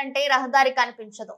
వెళ్ళాలంటే రహదారి కనిపించదు.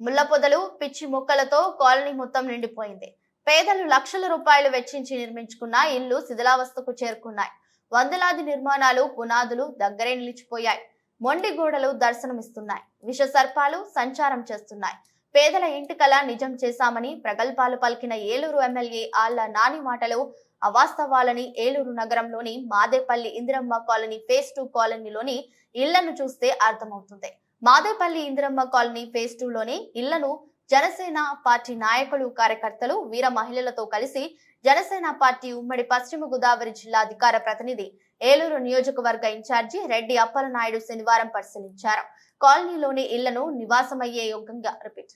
ముళ్ళ పొదలు పిచ్చి మొక్కలతో కాలనీ మొత్తం నిండిపోయింది. పేదలు లక్షల రూపాయలు వెచ్చించి నిర్మించుకున్న ఇల్లు శిథిలావస్థకు చేరుకున్నాయి. వందలాది నిర్మాణాలు పునాదులు దగ్గరే నిలిచిపోయాయి. మొండి గోడలు దర్శనమిస్తున్నాయి. విష సర్పాలు సంచారం చేస్తున్నాయి. పేదల ఇంటికల నిజం చేశామని ప్రగల్భాలు పలికిన ఏలూరు ఎమ్మెల్యే ఆళ్ళ నాని మాటలు అవాస్తవాలని ఏలూరు నగరంలోని Madepalli Indiramma colony phase two కాలనీలోని ఇళ్ళను చూస్తే అర్థమవుతుంది. Madepalli Indiramma colony phase two లోని ఇళ్ళను జనసేన పార్టీ నాయకులు కార్యకర్తలు వీర మహిళలతో కలిసి జనసేన పార్టీ ఉమ్మడి పశ్చిమ గోదావరి జిల్లా అధికార ప్రతినిధి ఏలూరు నియోజకవర్గ ఇన్ఛార్జి రెడ్డి అప్పలనాయుడు శనివారం పరిశీలించారు. కాలనీలోని ఇళ్ళను నివాసమయ్యే యోగ్యంగా రిపీట్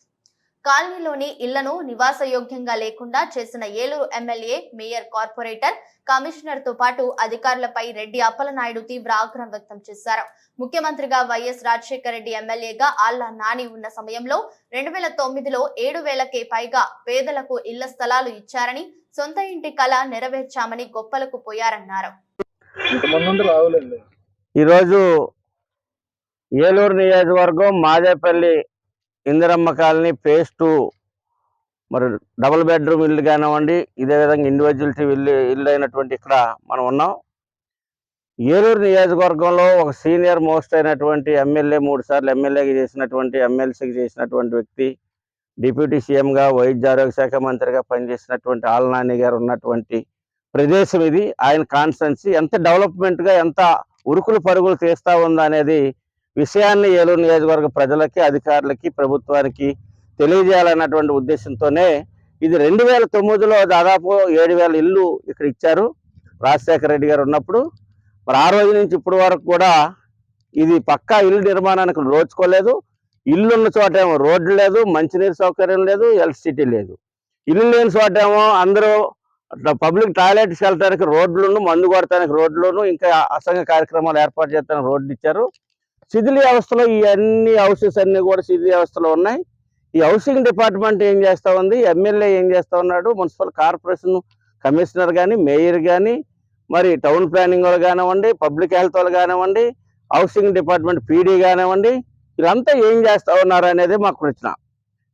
కాలనీలోని ఇళ్ళను నివాసయోగ్యంగా లేకుండా చేసిన ఏలూరు ఎమ్మెల్యే మేయర్ కార్పొరేటర్ కమిషనర్తో పాటు అధికారులపై రెడ్డి అప్పలనాయుడు తీవ్ర ఆగ్రహం వ్యక్తం చేశారు. ముఖ్యమంత్రిగా వైఎస్ రాజశేఖర రెడ్డి ఎమ్మెల్యేగా ఆళ్ళ నాని ఉన్న సమయంలో రెండు వేల తొమ్మిదిలో ఏడు వేలకే పైగా పేదలకు ఇళ్ళ స్థలాలు ఇచ్చారని సొంత ఇంటి కళ నెరవేర్చామని గొప్పలకు పోయారన్నారు. ఈరోజు ఏలూరు నియోజకవర్గం Madepalli Indiramma colony phase two మరి డబుల్ బెడ్రూమ్ ఇల్లు కానివ్వండి ఇదే విధంగా ఇండివిజువల్టీ ఇల్లు ఇల్లు అయినటువంటి ఇక్కడ మనం ఉన్నాం. ఏలూరు నియోజకవర్గంలో ఒక సీనియర్ మోస్ట్ అయినటువంటి ఎమ్మెల్యే మూడు సార్లు ఎమ్మెల్యేగా చేసినటువంటి ఎమ్మెల్సీకి చేసినటువంటి వ్యక్తి డిప్యూటీ సీఎంగా వైద్య ఆరోగ్య శాఖ మంత్రిగా పనిచేసినటువంటి ఆలనాని గారు ఉన్నటువంటి ప్రదేశం ఇది. ఆయన కాన్స్టెన్సీ ఎంత డెవలప్మెంట్గా ఎంత ఉరుకులు పరుగులు తీస్తా ఉందనేది విషయాన్ని ఏలూరు నియోజకవర్గ ప్రజలకి అధికారులకి ప్రభుత్వానికి తెలియజేయాలన్నటువంటి ఉద్దేశంతోనే ఇది రెండు వేల తొమ్మిదిలో దాదాపు ఏడు వేల ఇల్లు ఇక్కడ ఇచ్చారు రాజశేఖర రెడ్డి గారు ఉన్నప్పుడు. మరి ఆ రోజు నుంచి ఇప్పటి వరకు కూడా ఇది పక్కా ఇల్లు నిర్మాణానికి లోచుకోలేదు ఇల్లు ఉన్న చోటేమో రోడ్డు లేదు మంచినీరు సౌకర్యం లేదు ఎలక్ట్రిసిటీ లేదు. ఇల్లు లేని చోటేమో అందరూ అట్లా పబ్లిక్ టాయిలెట్స్ వెళ్ళడానికి రోడ్లను మందు కొడటానికి రోడ్లను ఇంకా అసంఘ కార్యక్రమాలు ఏర్పాటు చేస్తానికి రోడ్లు ఇచ్చారు. శిథిలి వ్యవస్థలో ఈ అన్ని హౌసెస్ అన్ని కూడా శిథిలి వ్యవస్థలో ఉన్నాయి. ఈ హౌసింగ్ డిపార్ట్మెంట్ ఏం చేస్తూ ఉంది? ఎమ్మెల్యే ఏం చేస్తూ ఉన్నాడు? మున్సిపల్ కార్పొరేషన్ కమిషనర్ కానీ మేయర్ కానీ మరి టౌన్ ప్లానింగ్ వాళ్ళు కానివ్వండి పబ్లిక్ హెల్త్ వాళ్ళు కానివ్వండి హౌసింగ్ డిపార్ట్మెంట్ పీడీ కానివ్వండి వీళ్ళంతా ఏం చేస్తా ఉన్నారు అనేది మాకు ప్రశ్న.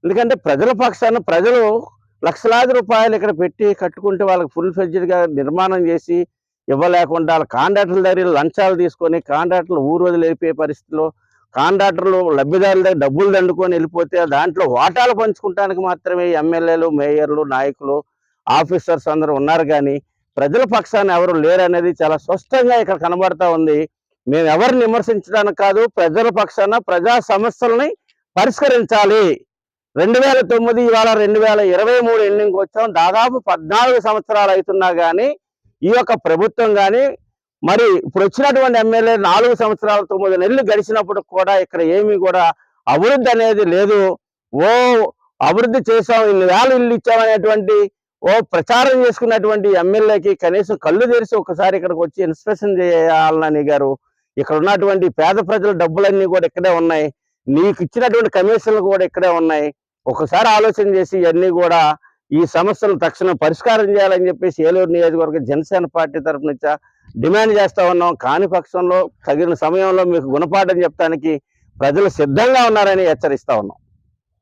ఎందుకంటే ప్రజల పక్షాన ప్రజలు లక్షలాది రూపాయలు ఇక్కడ పెట్టి కట్టుకుంటే వాళ్ళకి ఫుల్గా నిర్మాణం చేసి ఇవ్వలేకుండా కాంట్రాక్టర్ల దగ్గర లంచాలు తీసుకొని కాంట్రాక్టర్లు ఊరు వదిలి వెళ్ళిపోయే పరిస్థితిలో కాంట్రాక్టర్లు లబ్ధిదారుల దగ్గర డబ్బులు దండుకొని వెళ్ళిపోతే దాంట్లో వాటాలు పంచుకుంటానికి మాత్రమే ఎమ్మెల్యేలు మేయర్లు నాయకులు ఆఫీసర్స్ అందరూ ఉన్నారు కానీ ప్రజల పక్షాన ఎవరు లేరనేది చాలా స్పష్టంగా ఇక్కడ కనబడతా ఉంది. మేము ఎవరిని విమర్శించడానికి కాదు ప్రజల పక్షాన ప్రజా సమస్యల్ని పరిష్కరించాలి. రెండు వేల తొమ్మిది ఇవాళ రెండు వేల ఇరవై మూడు ఎండింగ్ వచ్చాం. దాదాపు పద్నాలుగు సంవత్సరాలు అవుతున్నా కానీ ఈ యొక్క ప్రభుత్వం కానీ మరి ఇప్పుడు వచ్చినటువంటి ఎమ్మెల్యే నాలుగు సంవత్సరాల తొమ్మిది నెలలు గడిచినప్పుడు కూడా ఇక్కడ ఏమీ కూడా అభివృద్ధి అనేది లేదు. ఓ అభివృద్ధి చేసాం ఇన్ని వేల ఇల్లు ఇచ్చామనేటువంటి ఓ ప్రచారం చేసుకున్నటువంటి ఎమ్మెల్యేకి కనీసం కళ్ళు తెరిచి ఒకసారి ఇక్కడికి వచ్చి ఇన్స్పెక్షన్ చేయాలని గారు ఇక్కడ ఉన్నటువంటి పేద ప్రజల డబ్బులన్నీ కూడా ఇక్కడే ఉన్నాయి. నీకు ఇచ్చినటువంటి కమిషన్లు కూడా ఇక్కడే ఉన్నాయి. ఒకసారి ఆలోచన చేసి ఇవన్నీ కూడా ఈ సమస్యను తక్షణం పరిష్కారం చేయాలని చెప్పేసి ఏలూరు నియోజకవర్గ జనసేన పార్టీ తరఫు నుంచి డిమాండ్ చేస్తా ఉన్నాం. కాని పక్షంలో తగిన సమయంలో మీకు గుణపాఠం చెప్పడానికి ప్రజలు సిద్ధంగా ఉన్నారని హెచ్చరిస్తా ఉన్నాం.